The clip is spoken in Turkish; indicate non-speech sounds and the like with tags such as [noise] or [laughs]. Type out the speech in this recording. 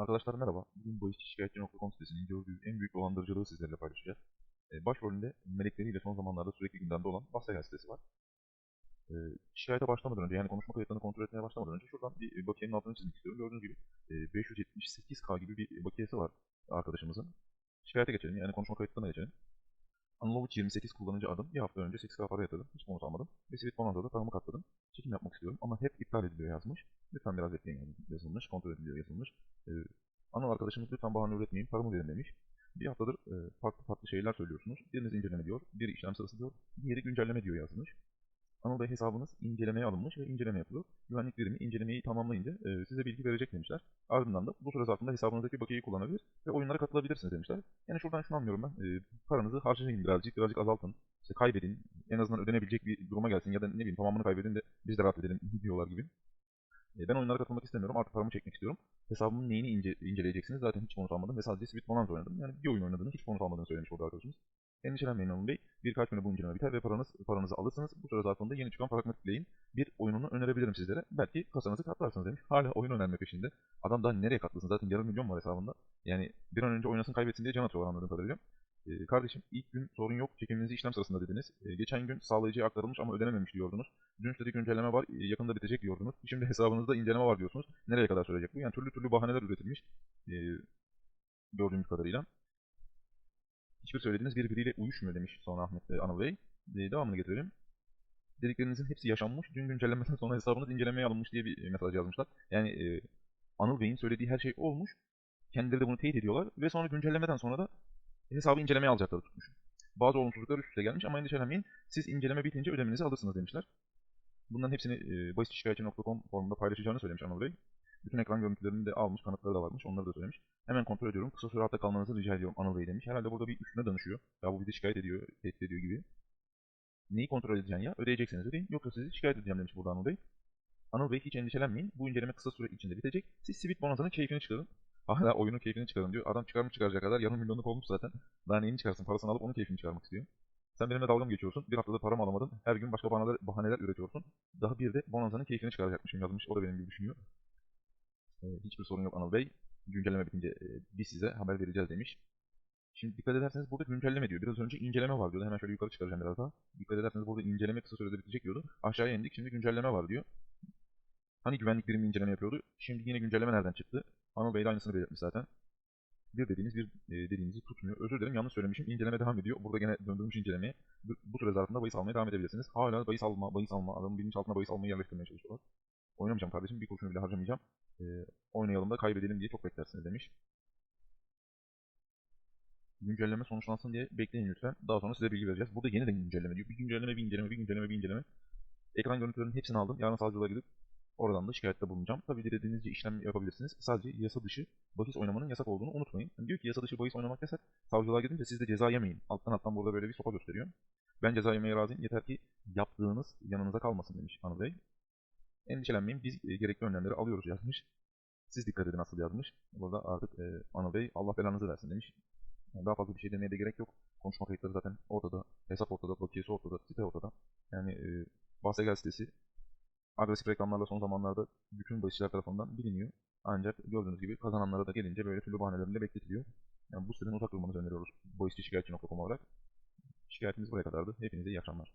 Arkadaşlar merhaba. Bugün bahisçişikayetçi.com sitesinin gördüğü en büyük dolandırıcılığı sizlerle paylaşacağız. E, başrolünde melekleriyle son zamanlarda sürekli gündemde olan Bahsegel sitesi var. E, şikayete başlamadan önce yani konuşma kayıtlarını kontrol etmeye başlamadan önce şuradan bir bakiyenin altını çizmek istiyorum. Gördüğünüz gibi e, 578k gibi bir bakiyesi var arkadaşımızın. Şikayete geçelim yani konuşma kayıtlarına geçelim. Analovic 28 kullanıcı adım. Bir hafta önce 8k para yatırdım. Hiç bonus almadım. Ve Sweet Bonanza'da paramı katladım. Çekim yapmak istiyorum ama hep iptal ediliyor yazmış. Lütfen biraz bekleyin yazılmış. Kontrol ediliyor yazılmış. Ee, Anıl arkadaşımız lütfen bahane üretmeyin. Paramı verin demiş. Bir haftadır e, farklı farklı şeyler söylüyorsunuz. Biriniz inceleme diyor. Biri işlem sırası diyor. Diğeri güncelleme diyor yazmış. Bey hesabınız incelemeye alınmış ve inceleme yapılıyor. Güvenlik birimi incelemeyi tamamlayınca e, size bilgi verecek demişler. Ardından da bu süre zarfında hesabınızdaki bakiyeyi kullanabilir ve oyunlara katılabilirsiniz demişler. Yani şuradan şunu anlıyorum ben. E, paranızı harcayın birazcık, birazcık azaltın. İşte kaybedin. En azından ödenebilecek bir duruma gelsin ya da ne bileyim tamamını kaybedin de biz de rahat edelim [laughs] diyorlar gibi. E, ben oyunlara katılmak istemiyorum. Artık paramı çekmek istiyorum. Hesabımın neyini ince, inceleyeceksiniz? Zaten hiç bonus almadım ve sadece Sweet Bonanza oynadım. Yani bir oyun oynadığını hiç bonus almadığını söylemiş burada arkadaşımız. Endişelenmeyin Anıl Bey. Birkaç güne bu inceleme biter ve paranız, paranızı alırsınız. Bu süre zarfında yeni çıkan Pragmatic Play'in bir oyununu önerebilirim sizlere. Belki kasanızı katlarsınız demiş. Hala oyun önerme peşinde. Adam daha nereye katlasın? Zaten yarım milyon var hesabında. Yani bir an önce oynasın kaybetsin diye can atıyorlar anladığım kadarıyla. Ee, kardeşim ilk gün sorun yok. Çekiminizi işlem sırasında dediniz. Ee, geçen gün sağlayıcıya aktarılmış ama ödenememiş diyordunuz. Dün üstelik güncelleme var. e, yakında bitecek diyordunuz. Şimdi [laughs] hesabınızda inceleme var diyorsunuz. Nereye kadar sürecek bu? Yani türlü türlü bahaneler üretilmiş. Ee, gördüğümüz kadarıyla. Hiçbir söylediğiniz birbiriyle uyuşmuyor demiş sonra Ahmet e, Anıl Bey. Ee, devamını getirelim. Dediklerinizin hepsi yaşanmış. Dün güncellemeden sonra hesabınız incelemeye alınmış diye bir e, mesaj yazmışlar. Yani e, Anıl Bey'in söylediği her şey olmuş. Kendileri de bunu teyit ediyorlar. Ve sonra güncellemeden sonra da hesabı incelemeye alacakları tutmuş. Bazı olumsuzluklar üst üste gelmiş ama endişelenmeyin. Siz inceleme bitince ödemenizi alırsınız demişler. Bunların hepsini e, basitşikayetçi.com forumunda paylaşacağını söylemiş Anıl Bey. Bütün ekran görüntülerini de almış, kanıtları da varmış, onları da söylemiş. Hemen kontrol ediyorum, kısa süre hatta kalmanızı rica ediyorum Anıl Bey demiş. Herhalde burada bir üstüne danışıyor. Ya bu bizi şikayet ediyor, tehdit ediyor gibi. Neyi kontrol edeceksin ya? Ödeyecekseniz ödeyin, yoksa sizi şikayet edeceğim demiş burada Anıl Bey. Anıl Bey hiç endişelenmeyin, bu inceleme kısa süre içinde bitecek. Siz Sweet Bonanza'nın keyfini çıkarın. Hala oyunun keyfini çıkarın diyor. Adam çıkarmış çıkaracak kadar yarım milyonluk olmuş zaten. Daha neyini çıkarsın, parasını alıp onun keyfini çıkarmak istiyor. Sen benimle dalga mı geçiyorsun? Bir haftada paramı alamadın. Her gün başka bahaneler, bahaneler üretiyorsun. Daha bir de Bonanza'nın keyfini çıkaracakmışım yazmış. O da benim gibi düşünüyor. Ee, hiçbir sorun yok Anıl Bey. Güncelleme bitince e, biz size haber vereceğiz demiş. Şimdi dikkat ederseniz burada güncelleme diyor. Biraz önce inceleme var diyordu. Hemen şöyle yukarı çıkaracağım biraz daha. Dikkat ederseniz burada inceleme kısa sürede bitecek diyordu. Aşağıya indik. Şimdi güncelleme var diyor. Hani güvenlik birimi inceleme yapıyordu. Şimdi yine güncelleme nereden çıktı? Anıl Bey de aynısını belirtmiş zaten. Bir dediğiniz bir e, dediğinizi tutmuyor. Özür dilerim yanlış söylemişim. İnceleme devam ediyor. Burada gene döndürmüş incelemeye. Bu, bu süre zarfında bahis almaya devam edebilirsiniz. Hala bahis alma, bahis alma. Adamın bilinçaltına bahis almayı yerleştirmeye çalışıyorlar. Oynamayacağım kardeşim. Bir kurşunu bile harcamayacağım. E, oynayalım da kaybedelim diye çok beklersiniz demiş. Güncelleme sonuçlansın diye bekleyin lütfen. Daha sonra size bilgi vereceğiz. Burada yeniden güncelleme diyor. Bir güncelleme, bir inceleme, bir güncelleme, bir inceleme. Ekran görüntülerinin hepsini aldım. Yarın savcılığa gidip oradan da şikayette bulunacağım. Tabii dilediğinizce işlem yapabilirsiniz. Sadece yasa dışı bahis oynamanın yasak olduğunu unutmayın. Yani diyor ki yasa dışı bahis oynamak yasak. Savcılığa gidince siz de ceza yemeyin. Alttan alttan burada böyle bir sopa gösteriyor. Ben ceza yemeye razıyım. Yeter ki yaptığınız yanınıza kalmasın demiş Anıl Bey. Endişelenmeyin. Biz e, gerekli önlemleri alıyoruz yazmış. Siz dikkat edin asıl yazmış. Burada artık e, Anıl Bey Allah belanızı versin demiş. Yani daha fazla bir şey demeye de gerek yok. Konuşma kayıtları zaten ortada. Hesap ortada, bakiyesi ortada, site ortada. Yani e, Bahsegel sitesi agresif reklamlarla son zamanlarda bütün bahisçiler tarafından biliniyor. Ancak gördüğünüz gibi kazananlara da gelince böyle türlü bahanelerle bekletiliyor. Yani bu siteden uzak durmanızı öneriyoruz. Bahisçi şikayetçi.com olarak. Şikayetimiz buraya kadardı. Hepinize iyi akşamlar.